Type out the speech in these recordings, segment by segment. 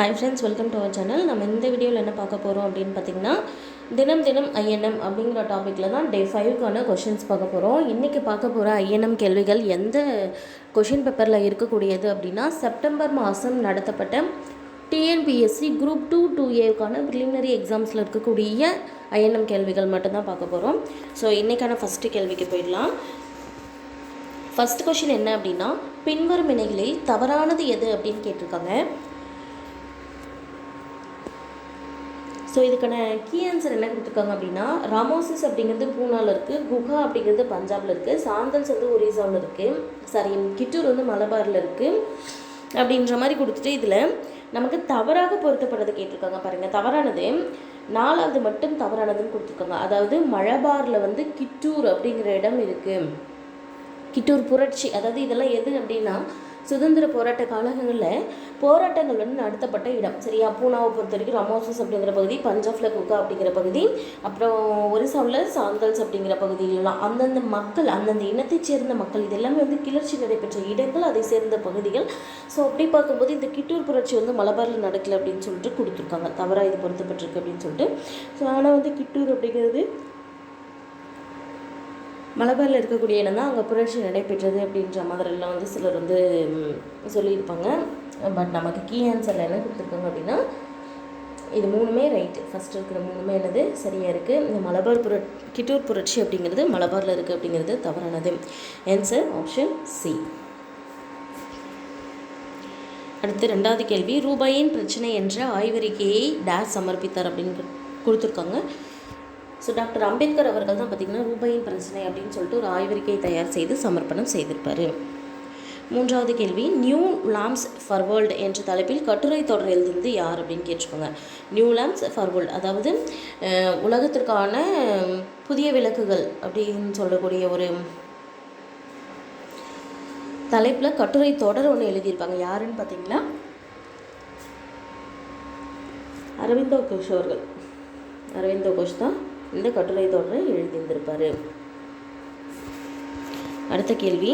Hi friends welcome to our channel நம்ம இந்த வீடியோவில் என்ன பார்க்க போகிறோம் அப்படின்னு பார்த்தீங்கன்னா தினம் தினம் ஐஎன்எம் அப்படிங்கிற டாப்பிக்கில் தான் டே ஃபைவ்க்கான கொஷின்ஸ் பார்க்க போகிறோம் இன்றைக்கி பார்க்க போகிற ஐஎன்எம் கேள்விகள் எந்த கொஷின் பேப்பரில் இருக்கக்கூடியது அப்படின்னா செப்டம்பர் மாதம் நடத்தப்பட்ட டிஎன்பிஎஸ்சி குரூப் டூ டூ ஏவுக்கான ப்ரிலிமினரி எக்ஸாம்ஸில் இருக்கக்கூடிய ஐஎன்எம் கேள்விகள் மட்டும்தான் பார்க்க போகிறோம் ஸோ இன்றைக்கான ஃபஸ்ட்டு கேள்விக்கு போயிடலாம். ஃபஸ்ட் கொஷின் என்ன அப்படின்னா பின்வரும் இணைகளில் தவறானது எது அப்படின்னு கேட்டிருக்காங்க. ஸோ இதுக்கான கீ ஆன்சர் என்ன கொடுத்துருக்காங்க அப்படின்னா ராமோசிஸ் அப்படிங்கிறது பூனாவில் இருக்குது குஹா அப்படிங்கிறது பஞ்சாபில் இருக்குது சாந்தல்ஸ் வந்து ஒரிசாவில் இருக்குது சாரி கிட்டூர் வந்து மலபாரில் இருக்குது அப்படின்ற மாதிரி கொடுத்துட்டு இதில் நமக்கு தவறாக பொருத்தப்படுறது கேட்டிருக்காங்க பாருங்கள் தவறானது நாலாவது மட்டும் தவறானதுன்னு கொடுத்துருக்காங்க. அதாவது மலபாரில் வந்து கிட்டூர் அப்படிங்கிற இடம் இருக்குது கிட்டூர் புரட்சி அதாவது இதெல்லாம் எது அப்படின்னா சுதந்திர போராட்ட காலங்களில் போராட்டங்கள் வந்து நடத்தப்பட்ட இடம். சரியா? பூனாவை பொறுத்த வரைக்கும் ரமோசஸ் அப்படிங்கிற பகுதி பஞ்சாப்ல குக்கா அப்படிங்கிற பகுதி அப்புறம் ஒரிசாவில் சாந்தல்ஸ் அப்படிங்கிற பகுதிகளெலாம். அந்தந்த மக்கள் அந்தந்த இனத்தைச் சேர்ந்த மக்கள் இது எல்லாமே வந்து கிளர்ச்சி நடைபெற்ற இடங்கள் அதை சேர்ந்த பகுதிகள். ஸோ அப்படி பார்க்கும்போது இந்த கிட்டூர் புரட்சி வந்து மலபாரில் நடக்கல அப்படின்னு சொல்லிட்டு கொடுத்துருக்காங்க. தவறாக இது பொருத்தப்பட்டிருக்கு அப்படின்னு சொல்லிட்டு. ஸோ ஆனால் வந்து கிட்டூர் அப்படிங்கிறது மலபாரில் இருக்கக்கூடிய இடம் தான் அங்கே புரட்சி நடைபெற்றது அப்படின்ற மாதிரிலாம் வந்து சிலர் வந்து சொல்லியிருப்பாங்க. பட் நமக்கு கீ ஆன்சரில் என்ன கொடுத்துருக்காங்க அப்படின்னா இது மூணுமே ரைட்டு ஃபஸ்ட் இருக்கிற மூணுமே என்னது? சரியாக இருக்குது இந்த மலபார் புர கிட்டூர் புரட்சி அப்படிங்கிறது மலபாரில் இருக்குது அப்படிங்கிறது தவறானது. ஆன்சர் ஆப்ஷன் சி அடுத்து ரெண்டாவது கேள்வி ரூபாயின் பிரச்சனை என்ற ஆய்வறிக்கையை டேஸ் சமர்ப்பித்தார் அப்படின்னு கொடுத்துருக்காங்க. ஸோ டாக்டர் அம்பேத்கர் அவர்கள் தான் பார்த்திங்கன்னா ரூபாயின் பிரச்சனை அப்படின்னு சொல்லிட்டு ஒரு ஆய்வறிக்கை தயார் செய்து சமர்ப்பணம் செய்திருப்பார். மூன்றாவது கேள்வி நியூ லாம்ஸ் ஃபார் வேர்ல்டு என்ற தலைப்பில் கட்டுரை தொடர் எழுதுனது யார் அப்படின்னு கேட்டுக்கோங்க. நியூ லாம்ஸ் ஃபார் வேர்ல்டு அதாவது உலகத்திற்கான புதிய விளக்குகள் அப்படின்னு சொல்லக்கூடிய ஒரு தலைப்பில் கட்டுரை தொடர் ஒன்று எழுதியிருப்பாங்க. யாருன்னு பார்த்தீங்கன்னா அரவிந்தோ கோஷ் அவர்கள். அரவிந்தோ கோஷ் தான். இந்த கட்டுரை தொடரை எழுதியிருந்திருப்பார். அடுத்த கேள்வி.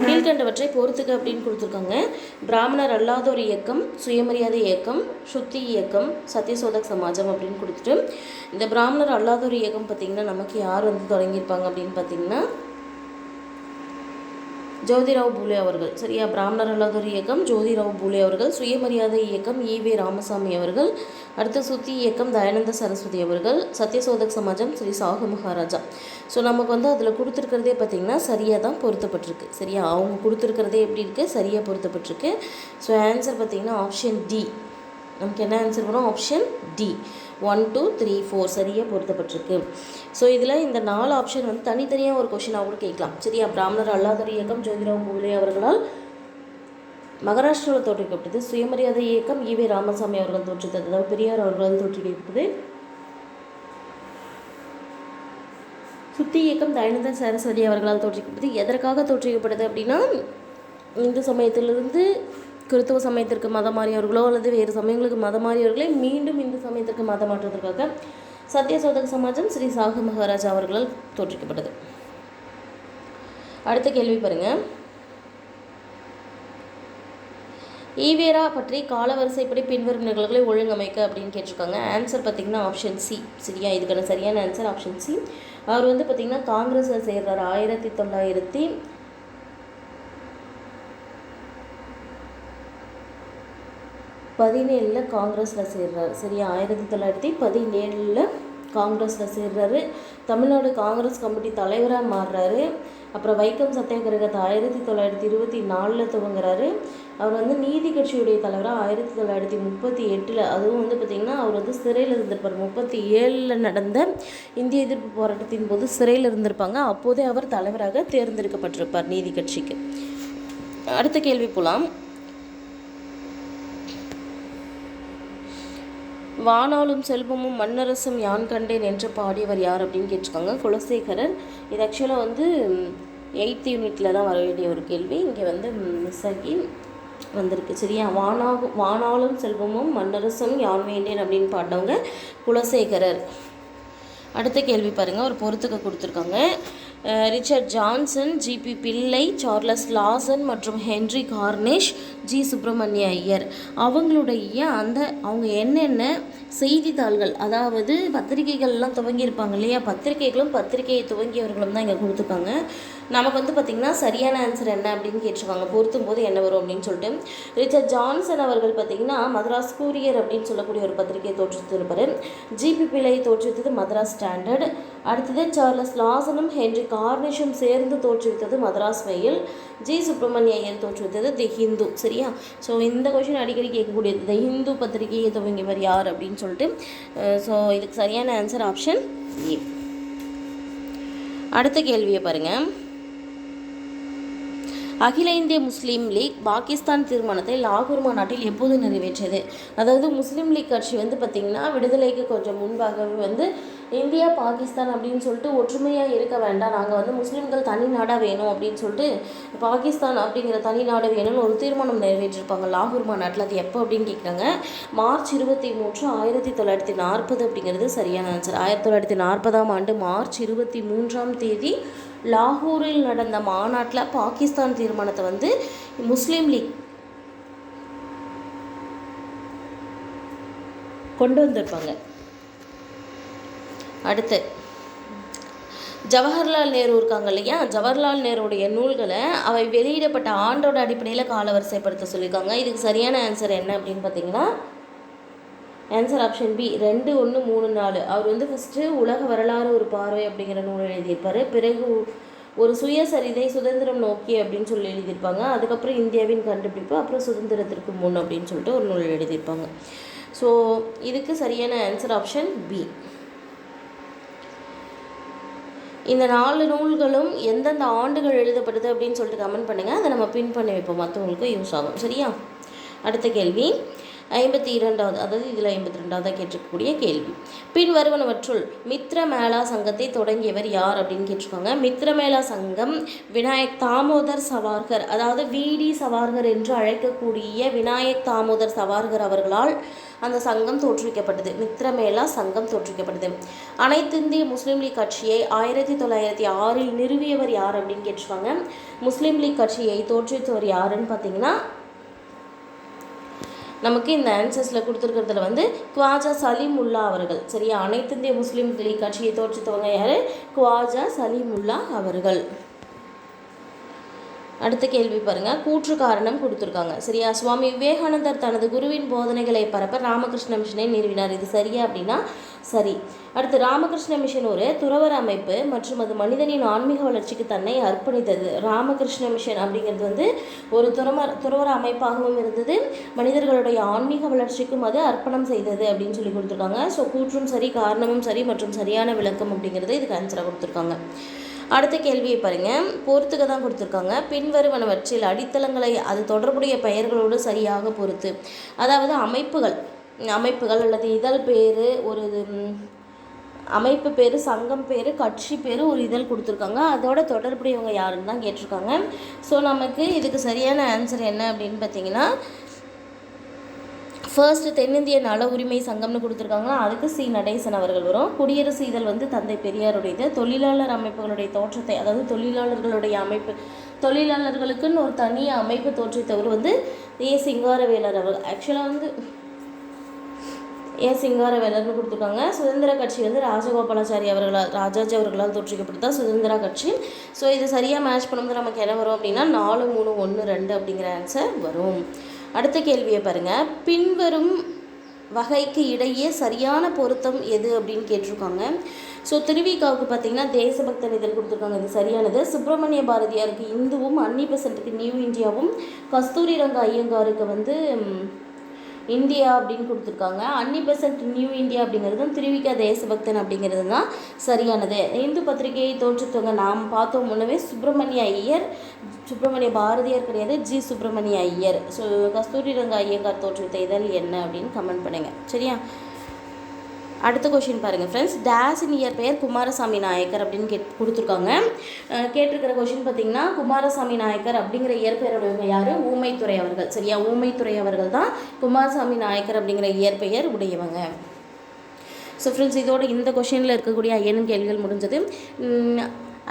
கீழ்கண்டவற்றை பொறுத்துக்க அப்படின்னு கொடுத்துருக்காங்க. பிராமணர் அல்லாதோர் இயக்கம் சுயமரியாதை இயக்கம் சுத்தி இயக்கம் சத்தியசோதக் சமாஜம் அப்படின்னு கொடுத்துட்டு இந்த பிராமணர் அல்லாதோர் இயக்கம் பார்த்திங்கன்னா நமக்கு யார் வந்து தொடங்கியிருப்பாங்க அப்படின்னு பார்த்தீங்கன்னா ஜோதிராவ் பூலே அவர்கள். சரியா? பிராமணர் அல்லாதோர் இயக்கம் ஜோதிராவ் பூலே அவர்கள். சுயமரியாதை இயக்கம் ஈவே ராமசாமி அவர்கள். அடுத்த சுத்தி இயக்கம் தயானந்த சரஸ்வதி அவர்கள். சத்யசோதக் சமாஜம் ஸ்ரீ சாகு மகாராஜா. ஸோ நமக்கு வந்து அதில் கொடுத்துருக்கிறதே பார்த்திங்கன்னா சரியாக தான் பொருத்தப்பட்டிருக்கு. சரியா? அவங்க கொடுத்துருக்கிறதே எப்படி இருக்குது சரியாக பொருத்தப்பட்டிருக்கு. ஸோ ஆன்சர் பார்த்திங்கன்னா ஆப்ஷன் டி நமக்கு என்ன ஆன்சர் வரும்? Option D one two three four சரியாக பொருத்தப்பட்டிருக்கு. ஸோ இதில் இந்த நாலு ஆப்ஷன் வந்து தனித்தனியாக ஒரு கொஷினாக கூட கேட்கலாம். சரியா? பிராமணர் அல்லாதர் இயக்கம் ஜோதிராவ் பூலே அவர்களால் மகாராஷ்டிராவில் தோற்றுவிக்கப்பட்டது. சுயமரியாதை இயக்கம் ஈவே ராமசாமி அவர்கள் தோற்றுவித்தது. அதாவது பெரியார் அவர்களால் தோற்றுவிக்கப்பட்டது. சுத்தி இயக்கம் தயானந்தன் சரஸ்வதி அவர்களால் தோற்றுவிக்கப்பட்டது. எதற்காக தோற்றுவிக்கப்பட்டது அப்படின்னா இந்து சமயத்திலிருந்து கிறிஸ்தவ சமயத்திற்கு மதம் மாறியவர்களோ அல்லது வேறு சமயங்களுக்கு மதம் மாறியவர்களே மீண்டும் இந்து சமயத்திற்கு மதம் மாற்றுவதற்காக சத்யசோதக சமாஜம் ஸ்ரீ சாகு மகாராஜா அவர்களால் தோற்றுவிக்கப்பட்டது. அடுத்த கேள்வி பாருங்க. ஈவேரா பற்றி காலவரிசைப்படி பின்வரும் நிகழ்வுகளை ஒழுங்கமைக்க அப்படின்னு கேட்டிருக்காங்க. ஆன்சர் பார்த்தீங்கன்னா ஆப்ஷன் சி சரியா? இதுக்கான சரியான ஆன்சர் ஆப்ஷன் சி அவர் வந்து பார்த்தீங்கன்னா காங்கிரஸில் சேர்றார். ஆயிரத்தி தொள்ளாயிரத்தி பதினேழில் காங்கிரஸில் சேர்றாரு. சரியா? ஆயிரத்தி தொள்ளாயிரத்தி பதினேழில் காங்கிரஸில் சேர்றாரு. தமிழ்நாடு காங்கிரஸ் கமிட்டி தலைவராக மாறுறாரு. அப்புறம் வைக்கம் சத்தியாகிரகத்தை ஆயிரத்தி தொள்ளாயிரத்தி இருபத்தி நாலில் துவங்குறாரு. அவர் வந்து நீதி கட்சியுடைய தலைவராக ஆயிரத்தி தொள்ளாயிரத்தி முப்பத்தி எட்டில். அதுவும் வந்து பார்த்திங்கன்னா அவர் வந்து சிறையில் இருந்திருப்பார். முப்பத்தி ஏழில் நடந்த இந்திய எதிர்ப்பு போராட்டத்தின் போது சிறையில் இருந்திருப்பாங்க. அப்போதே அவர் தலைவராக தேர்ந்தெடுக்கப்பட்டிருப்பார் நீதி கட்சிக்கு. அடுத்த கேள்வி போலாம். வானாலும் செல்வமும் மண்ணரசும் யான் கண்டேன் என்று பாடியவர் யார் அப்படின்னு கேட்டிருக்காங்க. குலசேகரர் இது ஆக்சுவலாக வந்து எயித் யூனிட்டில் தான் வர வேண்டிய ஒரு கேள்வி. இங்கே வந்து மிஸ்ஸாகி வந்திருக்கு. சரியா? வானாகும் வானாலும் செல்வமும் மண்ணரசும் யான் வேண்டேன் அப்படின்னு பாடினவங்க குலசேகரர். அடுத்த கேள்வி பாருங்கள் ஒரு பொறுத்துக்க கொடுத்துருக்காங்க. Richard Johnson GP Pillai Charles Lawson மற்றும் Henry Cornish G Subramania Iyer. அவங்களுடைய அந்த அவங்க என்னென்ன செய்தித்தாள்கள் அதாவது பத்திரிகைகள்லாம் துவங்கியிருப்பாங்க இல்லையா? பத்திரிகைகளும் பத்திரிகையை துவங்கியவர்களும் தான் இங்கே கொடுத்துருப்பாங்க நமக்கு வந்து பார்த்திங்கன்னா சரியான ஆன்சர் என்ன அப்படின்னு கேட்டிருக்காங்க. பொருத்தும் போது என்ன வரும் அப்படின்னு சொல்லிட்டு. ரிச்சர்ட் ஜான்சன் அவர்கள் பார்த்திங்கன்னா மதராஸ் கூரியர் அப்படின்னு சொல்லக்கூடிய ஒரு பத்திரிகையை தோற்றுத்திருப்பார் ஜிபி பிள்ளையை தோற்றுவித்தது மதராஸ் ஸ்டாண்டர்ட். அடுத்தது சார்லஸ் லாசனும் ஹென்றி கார்னிஷும் சேர்ந்து தோற்றுவித்தது Madras Mail G Subramania Iyer the Hindu Hindu. சரியா? ஸோ இந்த கொஷின் அடிக்கடி கேட்கக்கூடியது. தி ஹிந்து பத்திரிகையை துவங்கியவர் யார் அப்படின்னு சொல்லிட்டு ஸோ இதுக்கு சரியான ஆன்சர் ஆப்ஷன் ஏ. அடுத்த கேள்வியை பாருங்கள் அகில இந்திய முஸ்லீம் லீக் பாகிஸ்தான் தீர்மானத்தை லாகூர் மாநாட்டில் எப்போது நிறைவேற்றியது அதாவது முஸ்லீம் லீக் கட்சி வந்து பார்த்திங்கன்னா விடுதலைக்கு கொஞ்சம் முன்பாகவே வந்து இந்தியா பாகிஸ்தான் அப்படின்னு சொல்லிட்டு ஒற்றுமையாக இருக்க வேண்டாம். நாங்கள் வந்து முஸ்லீம்கள் தனி நாடாக வேணும் அப்படின்னு சொல்லிட்டு பாகிஸ்தான் அப்படிங்கிற தனி நாடு வேணும்னு ஒரு தீர்மானம் நிறைவேற்றிருப்பாங்க லாகூர் மாநாட்டில். அது எப்போ அப்படின்னு கேட்குறாங்க மார்ச் இருபத்தி மூன்று ஆயிரத்தி தொள்ளாயிரத்தி நாற்பது அப்படிங்கிறது சரியான ஆன்சர் ஆயிரத்தி தொள்ளாயிரத்தி நாற்பதாம் ஆண்டு மார்ச் இருபத்தி மூன்றாம் தேதி லாகூரில் நடந்த மாநாட்டில் பாகிஸ்தான் தீர்மானத்தை வந்து முஸ்லீம் லீக் கொண்டு வந்திருப்பாங்க. அடுத்து ஜவஹர்லால் நேரு இருக்காங்க இல்லையா? ஜவஹர்லால் நேருடைய நூல்களை அவை வெளியிடப்பட்ட ஆண்டோட அடிப்படையில் காலவரிசைப்படுத்த சொல்லியிருக்காங்க. இதுக்கு சரியான ஆன்சர் என்ன அப்படின்னு பார்த்தீங்கன்னா ஆன்சர் ஆப்ஷன் பி ரெண்டு ஒன்று மூணு நாலு. அவர் வந்து ஃபஸ்ட்டு உலக வரலாறு ஒரு பார்வை அப்படிங்கிற நூல் எழுதியிருப்பார். பிறகு ஒரு சுயசரிதை சுதந்திரம் நோக்கி அப்படின்னு சொல்லி எழுதியிருப்பாங்க. அதுக்கப்புறம் இந்தியாவின் கண்டுபிடிப்பு அப்புறம் சுதந்திரத்திற்கு முன் அப்படின்னு சொல்லிட்டு ஒரு நூல் எழுதியிருப்பாங்க. ஸோ இதுக்கு சரியான ஆன்சர் ஆப்ஷன் பி இந்த நாலு நூல்களும் எந்தெந்த ஆண்டுகள் எழுதப்படுது அப்படின்னு சொல்லிட்டு கமெண்ட் பண்ணுங்கள் அதை நம்ம பின் பண்ணி வைப்போம். மற்றவங்களுக்கு யூஸ் ஆகும். சரியா? அடுத்த கேள்வி. ஐம்பத்தி இரண்டாவது அதாவது இதில் ஐம்பத்தி ரெண்டாவதாக கேட்டிருக்கக்கூடிய கேள்வி. பின் வருவனவற்றுள் மித்ர மேளா சங்கத்தை தொடங்கியவர் யார் அப்படின்னு கேட்டிருக்காங்க. மித்ர மேளா சங்கம் விநாயக் தாமோதர் சவார்கர் அதாவது விடி சவார்கர் என்று அழைக்கக்கூடிய விநாயக் தாமோதர் சவார்கர் அவர்களால் அந்த சங்கம் தோற்றுவிக்கப்பட்டது. மித்ரமேளா சங்கம் தோற்றுவிக்கப்பட்டது. அனைத்து இந்திய முஸ்லீம் லீக் கட்சியை ஆயிரத்தி தொள்ளாயிரத்தி ஆறில் நிறுவியவர் யார் அப்படின்னு கேட்டிருக்காங்க. முஸ்லீம் லீக் கட்சியை தோற்றுவித்தவர் யாருன்னு பார்த்தீங்கன்னா நமக்கு இந்த ஆன்சர்ஸில் கொடுத்துருக்கிறதுல வந்து குவாஜா சலீமுல்லா அவர்கள். சரியா? அனைத்து இந்திய முஸ்லீம் லீக் கட்சியை தோற்றுத்தவங்க யார்? குவாஜா சலீமுல்லா அவர்கள். அடுத்த கேள்வி பாருங்கள் கூற்று காரணம் கொடுத்துருக்காங்க. சரியா? சுவாமி விவேகானந்தர் தனது குருவின் போதனைகளை பரப்ப ராமகிருஷ்ண மிஷனை நிறுவினார். இது சரியா அப்படின்னா சரி. அடுத்து ராமகிருஷ்ண மிஷன் ஒரு துறவர அமைப்பு மற்றும் அது மனிதனின் ஆன்மீக வளர்ச்சிக்கு தன்னை அர்ப்பணித்தது. ராமகிருஷ்ண மிஷன் அப்படிங்கிறது வந்து ஒரு துறம துறவர அமைப்பாகவும் இருந்தது. மனிதர்களுடைய ஆன்மீக வளர்ச்சிக்கும் அது அர்ப்பணம் செய்தது அப்படின்னு சொல்லி கொடுத்துருக்காங்க. ஸோ கூற்றும் சரி காரணமும் சரி மற்றும் சரியான விளக்கம் அப்படிங்கிறது இதுக்கு ஆன்சராக கொடுத்துருக்காங்க. அடுத்த கேள்வியை பாருங்க. பொறுத்துக்க தான் கொடுத்துருக்காங்க. பின்வருவனவற்றில் அடித்தளங்களை அது தொடர்புடைய பெயர்களோடு சரியாக பொறுத்து அதாவது அமைப்புகள் அமைப்புகள் அல்லது இதழ் பேர் ஒரு அமைப்பு பேர் சங்கம் பேர் கட்சி பேர் ஒரு இதழ் கொடுத்துருக்காங்க. அதோட தொடர்புடையவங்க யாருன்னு தான் கேட்டிருக்காங்க. ஸோ நமக்கு இதுக்கு சரியான ஆன்சர் என்ன அப்படின்னு பார்த்தீங்கன்னா ஃபர்ஸ்ட் தென்னிந்திய நல உரிமை சங்கம்னு கொடுத்துருக்காங்களா அதுக்கு சி. நடேசன் அவர்கள் வரும். குடியரசு இதழ் வந்து தந்தை பெரியாருடையது. தொழிலாளர் அமைப்புகளுடைய தோற்றத்தை அதாவது தொழிலாளர்களுடைய அமைப்பு தொழிலாளர்களுக்குன்னு ஒரு தனி அமைப்பு தோற்றுவித்தவர் வந்து ஏ. சிங்காரவேலர் அவர் ஆக்சுவலாக வந்து ஏ. சிங்காரவேலர்னு கொடுத்துருக்காங்க. சுதந்திர கட்சி வந்து ராஜகோபாலாச்சாரி அவர்களால் ராஜாஜி அவர்களால் தோற்றுவிக்கப்பட்டதா சுதந்திர கட்சி. ஸோ இது சரியாக மேட்ச் பண்ணும்போது நமக்கு என்ன வரும் அப்படின்னா நாலு மூணு ஒன்று ரெண்டு அப்படிங்கிற ஆன்சர் வரும். அடுத்த கேள்வியை பாருங்கள் பின்வரும் வகைக்கு இடையே சரியான பொருத்தம் எது அப்படின்னு கேட்டிருக்காங்க. ஸோ திருவிகாவுக்கு பார்த்தீங்கன்னா தேசபக்தன் இதழ் கொடுத்துருக்காங்க. இது சரியானது. சுப்பிரமணிய பாரதியாருக்கு இந்துவும் அன்னி பெசன்ட்டுக்கு நியூ இந்தியாவும் கஸ்தூரி ரங்க ஐயங்காருக்கு வந்து இந்தியா அப்படின்னு கொடுத்துருக்காங்க. அன்னி பெசன்ட் நியூ இந்தியா அப்படிங்கிறதும் திருவிக திருவிக்கா தேசபக்தன் அப்படிங்கிறது தான் சரியானது. இந்து பத்திரிகையை தோற்றுத்தவங்க நாம் பார்த்தோம் முன்னவே சுப்பிரமணிய ஐயர் சுப்பிரமணிய பாரதியார் கிடையாது ஜி சுப்பிரமணிய ஐயர். ஸோ கஸ்தூரி ரங்க ஐயங்கார் தோற்றுவித்த இதழ் என்ன அப்படின்னு கமெண்ட் பண்ணுங்க. சரியா? அடுத்த கொஷின் பாருங்கள் ஃப்ரெண்ட்ஸ் டேஸின் இயற்பெயர் குமாரசாமி நாயக்கர் அப்படின்னு கேட் கொடுத்துருக்காங்க. கேட்டிருக்கிற கொஷின் பார்த்தீங்கன்னா குமாரசாமி நாயக்கர் அப்படிங்கிற இயற்பெயருடைய யார்? ஊமைத்துறை அவர்கள். சரியா? ஊமைத்துறை அவர்கள் தான் குமாரசாமி நாயக்கர் அப்படிங்கிற இயற்பெயர் உடையவங்க. ஸோ ஃப்ரெண்ட்ஸ் இதோட இந்த கொஷினில் இருக்கக்கூடிய ஐயனும் கேள்விகள் முடிஞ்சது.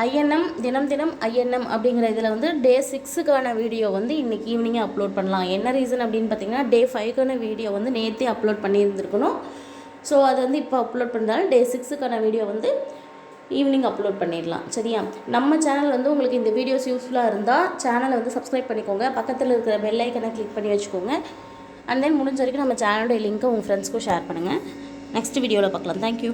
ஐஎன்எம் தினம் தினம் ஐஎன்எம் அப்படிங்கிற இதில் வந்து டே சிக்ஸுக்கான வீடியோ வந்து இன்றைக்கி ஈவினிங்கே அப்லோட் பண்ணலாம். என்ன ரீசன் அப்படின்னு பார்த்தீங்கன்னா டே ஃபைவ்க்கான வீடியோ வந்து நேற்றே அப்லோட் பண்ணியிருந்துருக்கணும். ஸோ அது வந்து இப்போ அப்லோட் பண்ணுறதால டே சிக்ஸுக்கான வீடியோ வந்து ஈவினிங் அப்லோட் பண்ணிடலாம். சரியா? நம்ம சேனல் வந்து உங்களுக்கு இந்த வீடியோஸ் யூஸ்ஃபுல்லாக இருந்தால் சேனலை வந்து சப்ஸ்கிரைப் பண்ணிக்கோங்க. பக்கத்தில் இருக்கிற பெல் ஐக்கனை கிளிக் பண்ணி வச்சுக்கோங்க. அண்ட் தென் முடிஞ்ச வரைக்கும் நம்ம சேனலோட லிங்க்கை உங்கள் ஃப்ரெண்ட்ஸ்க்கும் ஷேர் பண்ணுங்கள் நெக்ஸ்ட் வீடியோவில் பார்க்கலாம். தேங்க்யூ